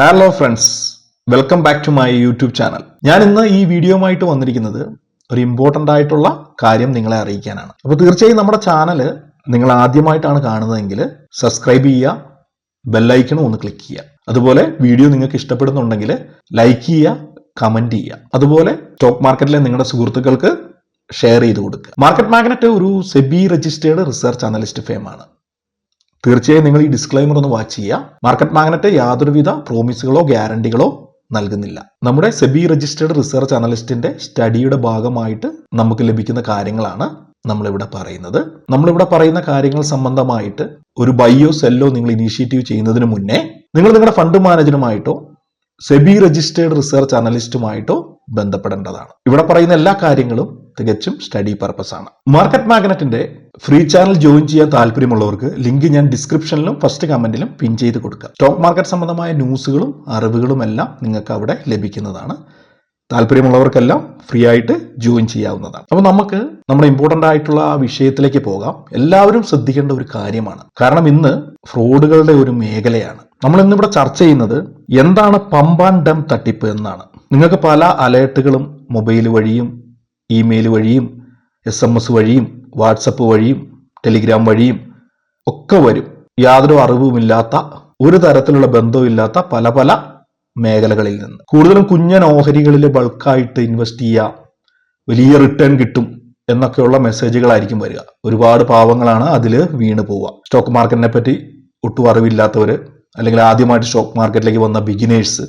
Hello friends welcome back to my YouTube channel ഞാൻ ഇന്ന് ഈ വീഡിയോയുമായിട്ട് വന്നിരിക്കുന്നത് ഒരു ഇമ്പോർട്ടന്റ് ആയിട്ടുള്ള കാര്യം നിങ്ങളെ അറിയിക്കാനാണ്. അപ്പോൾ തീർച്ചയായും നമ്മുടെ ചാനൽ നിങ്ങൾ ആദ്യമായിട്ടാണ് കാണുന്നതെങ്കിൽ സബ്സ്ക്രൈബ് ചെയ്യുക ബെല്ലൈക്കണും ഒന്ന് ക്ലിക്ക് ചെയ്യുക. അതുപോലെ വീഡിയോ നിങ്ങൾക്ക് ഇഷ്ടപ്പെടുന്നുണ്ടെങ്കിൽ ലൈക്ക് ചെയ്യുക കമന്റ് ചെയ്യുക. അതുപോലെ സ്റ്റോക്ക് മാർക്കറ്റിലെ നിങ്ങളുടെ സുഹൃത്തുക്കൾക്ക് ഷെയർ ചെയ്ത് കൊടുക്കുക. മാർക്കറ്റ് മാഗ്നറ്റ് ഒരു സെബി രജിസ്റ്റേർഡ് റിസർച്ച് അനലിസ്റ്റ് ഫേമാണ് തീർച്ചയായും നിങ്ങൾ ഈ ഡിസ്ക്ലൈമർ ഒന്ന് വാച്ച് ചെയ്യുക. മാർക്കറ്റ് മാഗ്നറ്റ് യാതൊരുവിധ പ്രോമിസുകളോ ഗ്യാരണ്ടികളോ നൽകുന്നില്ല. നമ്മുടെ സെബി രജിസ്റ്റേർഡ് റിസർച്ച് അനലിസ്റ്റിന്റെ സ്റ്റഡിയുടെ ഭാഗമായിട്ട് നമുക്ക് ലഭിക്കുന്ന കാര്യങ്ങളാണ് നമ്മളിവിടെ പറയുന്നത്. നമ്മളിവിടെ പറയുന്ന കാര്യങ്ങൾ സംബന്ധമായിട്ട് ഒരു ബയോ സെല്ലോ നിങ്ങൾ ഇനീഷ്യേറ്റീവ് ചെയ്യുന്നതിന് മുന്നേ നിങ്ങൾ നിങ്ങളുടെ ഫണ്ട് മാനേജറുമായിട്ടോ സെബി രജിസ്റ്റേർഡ് റിസർച്ച് അനലിസ്റ്റുമായിട്ടോ ബന്ധപ്പെടേണ്ടതാണ്. ഇവിടെ പറയുന്ന എല്ലാ കാര്യങ്ങളും തികച്ചും സ്റ്റഡി പർപ്പസ് ആണ്. മാർക്കറ്റ് മാഗ്നറ്റിന്റെ ഫ്രീ ചാനൽ ജോയിൻ ചെയ്യാൻ താല്പര്യമുള്ളവർക്ക് ലിങ്ക് ഞാൻ ഡിസ്ക്രിപ്ഷനിലും ഫസ്റ്റ് കമന്റിലും പിൻ ചെയ്ത് കൊടുക്കാം. സ്റ്റോക്ക് മാർക്കറ്റ് സംബന്ധമായ ന്യൂസുകളും അറിവുകളും എല്ലാം നിങ്ങൾക്ക് അവിടെ ലഭിക്കുന്നതാണ്. താല്പര്യമുള്ളവർക്കെല്ലാം ഫ്രീ ആയിട്ട് ജോയിൻ ചെയ്യാവുന്നതാണ്. അപ്പോൾ നമുക്ക് നമ്മുടെ ഇമ്പോർട്ടന്റ് ആയിട്ടുള്ള ആ വിഷയത്തിലേക്ക് പോകാം. എല്ലാവരും ശ്രദ്ധിക്കേണ്ട ഒരു കാര്യമാണ്. കാരണം ഇന്ന് ഫ്രോഡുകളുടെ ഒരു മേഖലയാണ്. നമ്മൾ ഇന്നിവിടെ ചർച്ച ചെയ്യുന്നത് എന്താണ് പമ്പാൻ ഡം തട്ടിപ്പ് എന്നാണ്. നിങ്ങൾക്ക് പല അലേർട്ടുകളും മൊബൈൽ വഴിയും ഇമെയിൽ വഴിയും എസ് എം എസ് വഴിയും വാട്സപ്പ് വഴിയും ടെലിഗ്രാം വഴിയും ഒക്കെ വരും. യാതൊരു അറിവുമില്ലാത്ത ഒരു തരത്തിലുള്ള ബന്ധവുമില്ലാത്ത പല പല മേഖലകളിൽ നിന്ന്. കൂടുതലും കുഞ്ഞൻ ഓഹരികളിൽ ബൾക്കായിട്ട് ഇൻവെസ്റ്റ് ചെയ്യുക വലിയ റിട്ടേൺ കിട്ടും എന്നൊക്കെയുള്ള മെസ്സേജുകളായിരിക്കും വരിക. ഒരുപാട് പാവങ്ങളാണ് അതിൽ വീണ് പോവുക. സ്റ്റോക്ക് മാർക്കറ്റിനെ പറ്റി ഒട്ടും അറിവില്ലാത്തവർ അല്ലെങ്കിൽ ആദ്യമായിട്ട് സ്റ്റോക്ക് മാർക്കറ്റിലേക്ക് വന്ന ബിഗിനേഴ്സ്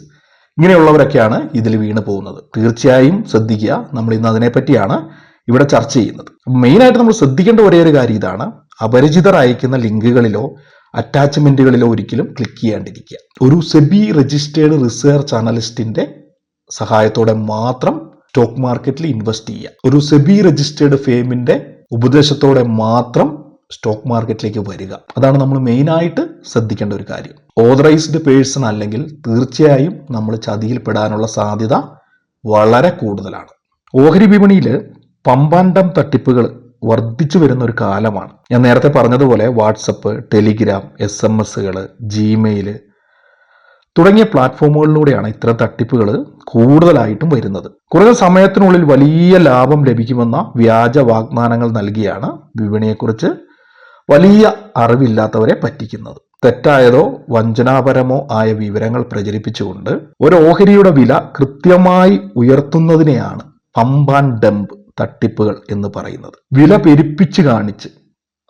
ഇങ്ങനെയുള്ളവരൊക്കെയാണ് ഇതിൽ വീണ് പോകുന്നത്. തീർച്ചയായും ശ്രദ്ധിക്കുക. നമ്മൾ ഇന്ന് അതിനെപ്പറ്റിയാണ് ഇവിടെ ചർച്ച ചെയ്യുന്നത്. മെയിനായിട്ട് നമ്മൾ ശ്രദ്ധിക്കേണ്ട ഒരേ ഒരു കാര്യം ഇതാണ്. അപരിചിതർ അയക്കുന്ന ലിങ്കുകളിലോ അറ്റാച്ച്മെന്റുകളിലോ ഒരിക്കലും ക്ലിക്ക് ചെയ്യാണ്ടിരിക്കുക. ഒരു സെബി രജിസ്റ്റേർഡ് റിസർച്ച് അനലിസ്റ്റിന്റെ സഹായത്തോടെ മാത്രം സ്റ്റോക്ക് മാർക്കറ്റിൽ ഇൻവെസ്റ്റ് ചെയ്യുക. ഒരു സെബി രജിസ്റ്റേർഡ് ഫേമിന്റെ ഉപദേശത്തോടെ മാത്രം സ്റ്റോക്ക് മാർക്കറ്റിലേക്ക് വരിക. അതാണ് നമ്മൾ മെയിനായിട്ട് ശ്രദ്ധിക്കേണ്ട ഒരു കാര്യം. ഓതറൈസ്ഡ് പേഴ്സൺ അല്ലെങ്കിൽ തീർച്ചയായും നമ്മൾ ചതിയിൽപ്പെടാനുള്ള സാധ്യത വളരെ കൂടുതലാണ്. ഓഹരി വിപണിയിൽ പമ്പാണ്ടം തട്ടിപ്പുകൾ വർദ്ധിച്ചു വരുന്ന ഒരു കാലമാണ്. ഞാൻ നേരത്തെ പറഞ്ഞതുപോലെ വാട്സപ്പ് ടെലിഗ്രാം എസ് എം എസ്സുകൾ ജിമെയിൽ തുടങ്ങിയ പ്ലാറ്റ്ഫോമുകളിലൂടെയാണ് ഇത്തരം തട്ടിപ്പുകൾ കൂടുതലായിട്ടും വരുന്നത്. കുറഞ്ഞ സമയത്തിനുള്ളിൽ വലിയ ലാഭം ലഭിക്കുമെന്ന വ്യാജ വാഗ്ദാനങ്ങൾ നൽകിയാണ് വിപണിയെക്കുറിച്ച് വലിയ അറിവില്ലാത്തവരെ പറ്റിക്കുന്നത്. തെറ്റായതോ വഞ്ചനാപരമോ ആയ വിവരങ്ങൾ പ്രചരിപ്പിച്ചുകൊണ്ട് ഒരു ഓഹരിയുടെ വില കൃത്യമായി ഉയർത്തുന്നതിനെയാണ് പമ്പ് ആൻഡ് ഡംപ് തട്ടിപ്പുകൾ എന്ന് പറയുന്നത്. വില പെരുപ്പിച്ച് കാണിച്ച്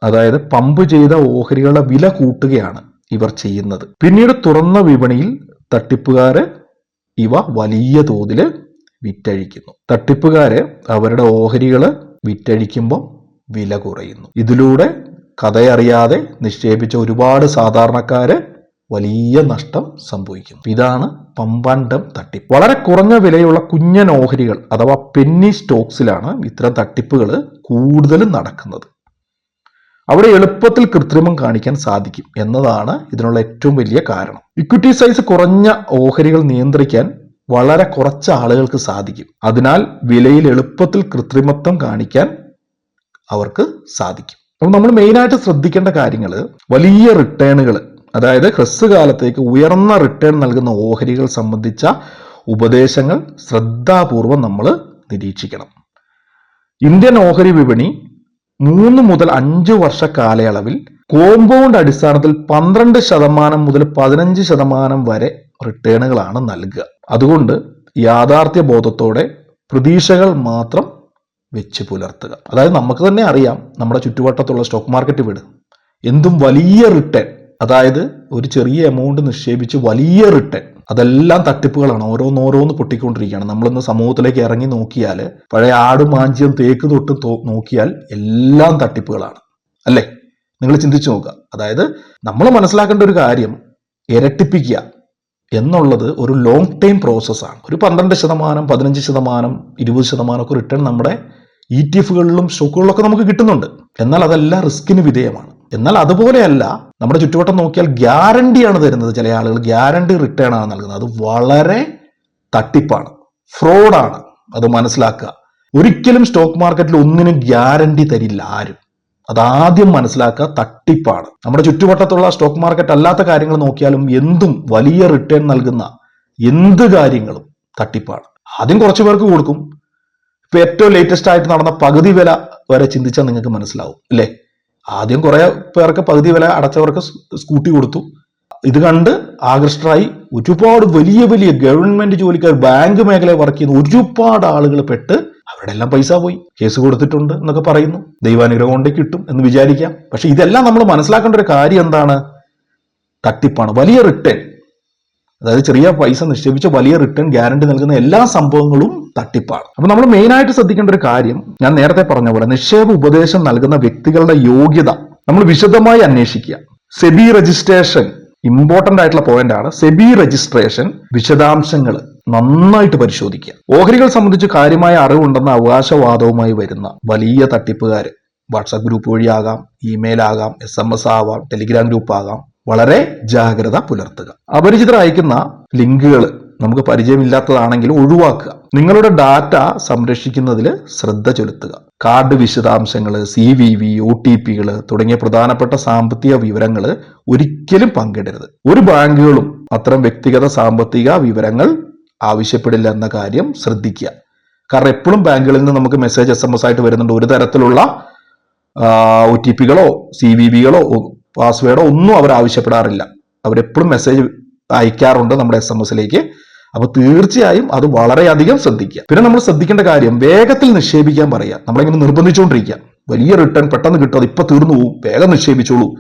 അതായത് പമ്പ് ചെയ്ത ഓഹരികളുടെ വില കൂട്ടുകയാണ് ഇവർ ചെയ്യുന്നത്. പിന്നീട് തുറന്ന വിപണിയിൽ തട്ടിപ്പുകാര് ഇവ വലിയ തോതിൽ വിറ്റഴിക്കുന്നു. തട്ടിപ്പുകാര് അവരുടെ ഓഹരികൾ വിറ്റഴിക്കുമ്പോൾ വില കുറയുന്നു. ഇതിലൂടെ കഥയറിയാതെ നിക്ഷേപിച്ച ഒരുപാട് സാധാരണക്കാര് വലിയ നഷ്ടം സംഭവിക്കും ഇതാണ് പമ്പാണ്ടം തട്ടിപ്പ്. വളരെ കുറഞ്ഞ വിലയുള്ള കുഞ്ഞൻ ഓഹരികൾ അഥവാ പെന്നി സ്റ്റോക്സിലാണ് ഇത്തരം തട്ടിപ്പുകൾ കൂടുതലും നടക്കുന്നത്. അവിടെ എളുപ്പത്തിൽ കൃത്രിമം കാണിക്കാൻ സാധിക്കും എന്നതാണ് ഇതിനുള്ള ഏറ്റവും വലിയ കാരണം. ഇക്വിറ്റി സൈസ് കുറഞ്ഞ ഓഹരികൾ നിയന്ത്രിക്കാൻ വളരെ കുറച്ച് ആളുകൾക്ക് സാധിക്കും. അതിനാൽ വിലയിൽ എളുപ്പത്തിൽ കൃത്രിമത്വം കാണിക്കാൻ അവർക്ക് സാധിക്കും. അപ്പോൾ നമ്മൾ മെയിനായിട്ട് ശ്രദ്ധിക്കേണ്ട കാര്യങ്ങൾ വലിയ റിട്ടേണുകൾ അതായത് ഹ്രസ്വകാലത്തേക്ക് ഉയർന്ന റിട്ടേൺ നൽകുന്ന ഓഹരികൾ സംബന്ധിച്ച ഉപദേശങ്ങൾ ശ്രദ്ധാപൂർവം നമ്മൾ നിരീക്ഷിക്കണം. ഇന്ത്യൻ ഓഹരി വിപണി മൂന്ന് മുതൽ അഞ്ച് വർഷ കാലയളവിൽ കോമ്പൗണ്ട് അടിസ്ഥാനത്തിൽ പന്ത്രണ്ട് ശതമാനം മുതൽ പതിനഞ്ച് ശതമാനം വരെ റിട്ടേണുകളാണ് നൽകുക. അതുകൊണ്ട് യാഥാർത്ഥ്യ ബോധത്തോടെ പ്രതീക്ഷകൾ മാത്രം വെച്ച് പുലർത്തുക. അതായത് നമുക്ക് തന്നെ അറിയാം നമ്മുടെ ചുറ്റുവട്ടത്തുള്ള സ്റ്റോക്ക് മാർക്കറ്റ് വിട് എന്തും വലിയ റിട്ടേൺ അതായത് ഒരു ചെറിയ എമൗണ്ട് നിക്ഷേപിച്ച് വലിയ റിട്ടേൺ അതെല്ലാം തട്ടിപ്പുകളാണ്. ഓരോന്നോരോന്ന് പൊട്ടിക്കൊണ്ടിരിക്കുകയാണ്. നമ്മളിന്ന് സമൂഹത്തിലേക്ക് ഇറങ്ങി നോക്കിയാൽ പഴയ ആടും മാഞ്ചിയും തേക്ക് തൊട്ട് നോക്കിയാൽ എല്ലാം തട്ടിപ്പുകളാണ്. അല്ലേ? നിങ്ങൾ ചിന്തിച്ചു നോക്കുക. അതായത് നമ്മൾ മനസ്സിലാക്കേണ്ട ഒരു കാര്യം ഇരട്ടിപ്പിക്കുക എന്നുള്ളത് ഒരു ലോങ് ടൈം പ്രോസസ്സാണ് ഒരു പന്ത്രണ്ട് ശതമാനം പതിനഞ്ച് ശതമാനം ഇരുപത് ശതമാനം ഒക്കെ റിട്ടേൺ നമ്മുടെ ഇ ടി എഫുകളിലും സ്റ്റോക്കുകളിലൊക്കെ നമുക്ക് കിട്ടുന്നുണ്ട്. എന്നാൽ അതെല്ലാം റിസ്കിന് വിധേയമാണ്. എന്നാൽ അതുപോലെയല്ല നമ്മുടെ ചുറ്റുവട്ടം നോക്കിയാൽ ഗ്യാരണ്ടിയാണ് തരുന്നത് ചില ആളുകൾ. ഗ്യാരണ്ടി റിട്ടേൺ ആണ് നൽകുന്നത്. അത് വളരെ തട്ടിപ്പാണ്. ഫ്രോഡാണ് അത് മനസ്സിലാക്കുക. ഒരിക്കലും സ്റ്റോക്ക് മാർക്കറ്റിൽ ഒന്നിനും ഗ്യാരണ്ടി തരില്ല ആരും. അതാദ്യം മനസ്സിലാക്കുക തട്ടിപ്പാണ്. നമ്മുടെ ചുറ്റുവട്ടത്തുള്ള സ്റ്റോക്ക് മാർക്കറ്റ് അല്ലാത്ത കാര്യങ്ങൾ നോക്കിയാലും എന്തും വലിയ റിട്ടേൺ നൽകുന്ന എന്ത് കാര്യങ്ങളും തട്ടിപ്പാണ്. ആദ്യം കുറച്ചു പേർക്ക് കൊടുക്കും. ഇപ്പൊ ഏറ്റവും ലേറ്റസ്റ്റ് ആയിട്ട് നടന്ന പകുതി വില വരെ ചിന്തിച്ചാൽ നിങ്ങൾക്ക് മനസ്സിലാവും അല്ലേ? ആദ്യം കുറെ പേർക്ക് പകുതി വില അടച്ചവർക്ക് സ്കൂട്ടി കൊടുത്തു. ഇത് കണ്ട് ആകൃഷ്ടരായി ഒരുപാട് വലിയ വലിയ ഗവൺമെന്റ് ജോലിക്കാർ ബാങ്ക് മേഖലയിൽ വർക്ക് ചെയ്യുന്ന ഒരുപാട് ആളുകൾ പെട്ട് അവരുടെ എല്ലാം പൈസ പോയി. കേസ് കൊടുത്തിട്ടുണ്ട് എന്നൊക്കെ പറയുന്നു. ദൈവാനുഗ്രഹം കൊണ്ട് കിട്ടും എന്ന് വിചാരിക്കാം. പക്ഷെ ഇതെല്ലാം നമ്മൾ മനസ്സിലാക്കേണ്ട ഒരു കാര്യം എന്താണ്? തട്ടിപ്പാണ്. വലിയ റിട്ടേൺ അതായത് ചെറിയ പൈസ നിക്ഷേപിച്ച് വലിയ റിട്ടേൺ ഗ്യാരണ്ടി നൽകുന്ന എല്ലാ സംഭവങ്ങളും തട്ടിപ്പാണ്. അപ്പൊ നമ്മൾ മെയിൻ ആയിട്ട് ശ്രദ്ധിക്കേണ്ട ഒരു കാര്യം ഞാൻ നേരത്തെ പറഞ്ഞ പോലെ നിക്ഷേപ ഉപദേശം നൽകുന്ന വ്യക്തികളുടെ യോഗ്യത നമ്മൾ വിശദമായി അന്വേഷിക്കുക. സെബി രജിസ്ട്രേഷൻ ഇമ്പോർട്ടന്റ് ആയിട്ടുള്ള പോയിന്റ് ആണ്. സെബി രജിസ്ട്രേഷൻ വിശദാംശങ്ങൾ നന്നായിട്ട് പരിശോധിക്കുക. ഓഹരികൾ സംബന്ധിച്ച് കാര്യമായ അറിവുണ്ടെന്ന അവകാശവാദവുമായി വരുന്ന വലിയ തട്ടിപ്പുകാർ വാട്സാപ്പ് ഗ്രൂപ്പ് വഴിയാകാം ഇമെയിൽ ആകാം എസ് എം എസ് ആവാം ടെലിഗ്രാം ഗ്രൂപ്പ് ആകാം വളരെ ജാഗ്രത പുലർത്തുക. അപരിചിതർ അയക്കുന്ന ലിങ്കുകൾ നമുക്ക് പരിചയമില്ലാത്തതാണെങ്കിൽ ഒഴിവാക്കുക. നിങ്ങളുടെ ഡാറ്റ സംരക്ഷിക്കുന്നതിൽ ശ്രദ്ധ ചെലുത്തുക. കാർഡ് വിശദാംശങ്ങൾ C V V O T പികൾ തുടങ്ങിയ പ്രധാനപ്പെട്ട സാമ്പത്തിക വിവരങ്ങൾ ഒരിക്കലും പങ്കിടരുത്. ഒരു ബാങ്കുകളും അത്തരം വ്യക്തിഗത സാമ്പത്തിക വിവരങ്ങൾ ആവശ്യപ്പെടില്ല എന്ന കാര്യം ശ്രദ്ധിക്കുക. കാരണം എപ്പോഴും ബാങ്കുകളിൽ നിന്ന് നമുക്ക് മെസ്സേജ് എസ് എം എസ് ആയിട്ട് വരുന്നുണ്ട്. ഒരു തരത്തിലുള്ള ഒ ടി പികളോ സി വി വികളോ പാസ്വേഡോ ഒന്നും അവർ ആവശ്യപ്പെടാറില്ല. അവരെപ്പോഴും മെസ്സേജ് അയക്കാറുണ്ട് നമ്മുടെ എസ് എം എസിലേക്ക് അപ്പൊ തീർച്ചയായും അത് വളരെയധികം ശ്രദ്ധിക്കുക. പിന്നെ നമ്മൾ ശ്രദ്ധിക്കേണ്ട കാര്യം വേഗത്തിൽ നിക്ഷേപിക്കാൻ പറയുക. നമ്മളിങ്ങനെ നിർബന്ധിച്ചുകൊണ്ടിരിക്കുക. വലിയ റിട്ടേൺ പെട്ടെന്ന് കിട്ടും ഇപ്പൊ തീർന്നു പോകും വേഗം നിക്ഷേപിച്ചോളൂ.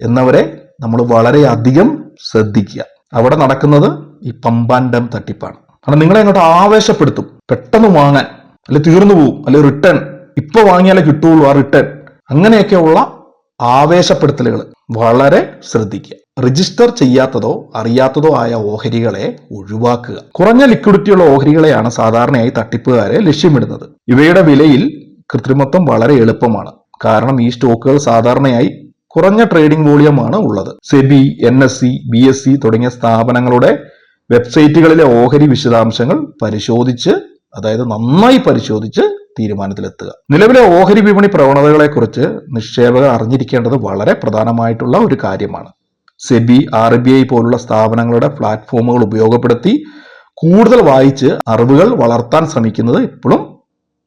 എന്നവരെ നമ്മൾ വളരെയധികം ശ്രദ്ധിക്കുക. അവിടെ നടക്കുന്നത് ഈ പമ്പാൻഡം തട്ടിപ്പാണ്. കാരണം നിങ്ങളെ അങ്ങോട്ട് ആവേശപ്പെടുത്തും. പെട്ടെന്ന് വാങ്ങാൻ അല്ലെ തീർന്നു പോകും അല്ലെ റിട്ടേൺ ഇപ്പൊ വാങ്ങിയാലേ കിട്ടുള്ളൂ ആ റിട്ടേൺ അങ്ങനെയൊക്കെയുള്ള ആവേശപ്പെടുത്തലുകൾ വളരെ ശ്രദ്ധിക്കുക. രജിസ്റ്റർ ചെയ്യാത്തതോ അറിയാത്തതോ ആയ ഓഹരികളെ ഒഴിവാക്കുക. കുറഞ്ഞ ലിക്വിഡിറ്റിയുള്ള ഓഹരികളെയാണ് സാധാരണയായി തട്ടിപ്പുകാരെ ലക്ഷ്യമിടുന്നത്. ഇവയുടെ വിലയിൽ കൃത്രിമത്വം വളരെ എളുപ്പമാണ്. കാരണം ഈ സ്റ്റോക്കുകൾ സാധാരണയായി കുറഞ്ഞ ട്രേഡിംഗ് വോളിയമാണ് ഉള്ളത്. SEBI N S C B S C തുടങ്ങിയ സ്ഥാപനങ്ങളുടെ വെബ്സൈറ്റുകളിലെ ഓഹരി വിശദാംശങ്ങൾ പരിശോധിച്ച് അതായത് നന്നായി പരിശോധിച്ച് തീരുമാനത്തിലെത്തുക. നിലവിലെ ഓഹരി വിപണി പ്രവണതകളെക്കുറിച്ച് നിക്ഷേപകർ അറിഞ്ഞിരിക്കേണ്ടത് വളരെ പ്രധാനമായിട്ടുള്ള ഒരു കാര്യമാണ്. സെബി ആർ ബി ഐ പോലുള്ള സ്ഥാപനങ്ങളുടെ പ്ലാറ്റ്ഫോമുകൾ ഉപയോഗപ്പെടുത്തി കൂടുതൽ വായിച്ച് അറിവുകൾ വളർത്താൻ ശ്രമിക്കുന്നത് ഇപ്പോഴും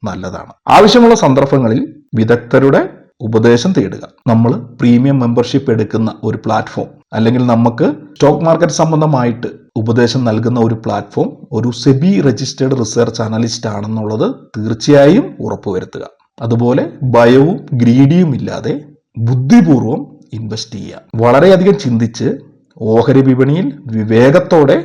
നല്ലതാണ്. ആവശ്യമുള്ള സന്ദർഭങ്ങളിൽ വിദഗ്ധരുടെ ഉപദേശം തേടുക. നമ്മൾ പ്രീമിയം മെമ്പർഷിപ്പ് എടുക്കുന്ന ഒരു പ്ലാറ്റ്ഫോം അല്ലെങ്കിൽ നമുക്ക് സ്റ്റോക്ക് മാർക്കറ്റ് സംബന്ധമായിട്ട് ഉപദേശം നൽകുന്ന ഒരു പ്ലാറ്റ്ഫോം ഒരു സെബി രജിസ്റ്റേർഡ് റിസർച്ച് അനലിസ്റ്റ് ആണെന്നുള്ളത് തീർച്ചയായും ഉറപ്പുവരുത്തുക. അതുപോലെ ഭയവും ഗ്രീഡിയും ഇല്ലാതെ ബുദ്ധിപൂർവം ഇൻവെസ്റ്റ് ചെയ്യുക. വളരെയധികം ചിന്തിച്ച് ഓഹരി വിപണിയിൽ വിവേകത്തോടെ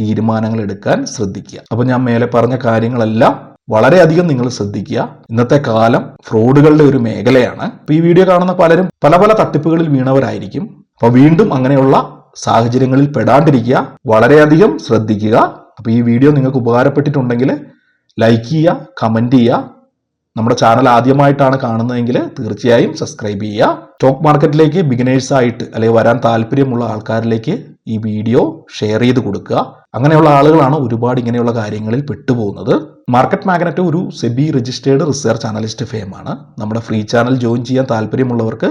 തീരുമാനങ്ങൾ എടുക്കാൻ ശ്രദ്ധിക്കുക. അപ്പൊ ഞാൻ മേലെ പറഞ്ഞ കാര്യങ്ങളെല്ലാം വളരെയധികം നിങ്ങൾ ശ്രദ്ധിക്കുക. ഇന്നത്തെ കാലം ഫ്രോഡുകളുടെ ഒരു മേഖലയാണ്. അപ്പൊ ഈ വീഡിയോ കാണുന്ന പലരും പല പല തട്ടിപ്പുകളിൽ വീണവരായിരിക്കും. അപ്പൊ വീണ്ടും അങ്ങനെയുള്ള സാഹചര്യങ്ങളിൽ പെടാണ്ടിരിക്കുക വളരെയധികം ശ്രദ്ധിക്കുക. അപ്പൊ ഈ വീഡിയോ നിങ്ങൾക്ക് ഉപകാരപ്പെട്ടിട്ടുണ്ടെങ്കിൽ ലൈക്ക് ചെയ്യുക കമന്റ് ചെയ്യുക. നമ്മുടെ ചാനൽ ആദ്യമായിട്ടാണ് കാണുന്നതെങ്കിൽ തീർച്ചയായും സബ്സ്ക്രൈബ് ചെയ്യുക. സ്റ്റോക്ക് മാർക്കറ്റിലേക്ക് ബിഗിനേഴ്സ് ആയിട്ട് അല്ലെങ്കിൽ വരാൻ താല്പര്യമുള്ള ആൾക്കാരിലേക്ക് ഈ വീഡിയോ ഷെയർ ചെയ്ത് കൊടുക്കുക. അങ്ങനെയുള്ള ആളുകളാണ് ഒരുപാട് ഇങ്ങനെയുള്ള കാര്യങ്ങളിൽ പെട്ടുപോകുന്നത്. മാർക്കറ്റ് മാഗ്നറ്റ് ഒരു സെബി രജിസ്റ്റേർഡ് റിസർച്ച് അനലിസ്റ്റ് ഫെയിമാണ് നമ്മുടെ ഫ്രീ ചാനൽ ജോയിൻ ചെയ്യാൻ താല്പര്യമുള്ളവർക്ക്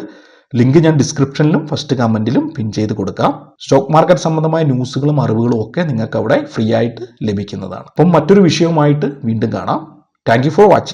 ലിങ്ക് ഞാൻ ഡിസ്ക്രിപ്ഷനിലും ഫസ്റ്റ് കമന്റിലും പിൻ ചെയ്ത് കൊടുക്കാം. സ്റ്റോക്ക് മാർക്കറ്റ് സംബന്ധമായ ന്യൂസുകളും അറിവുകളും ഒക്കെ നിങ്ങൾക്ക് അവിടെ ഫ്രീ ആയിട്ട് ലഭിക്കുന്നതാണ്. അപ്പം മറ്റൊരു വിഷയവുമായിട്ട് വീണ്ടും കാണാം. Thank for watching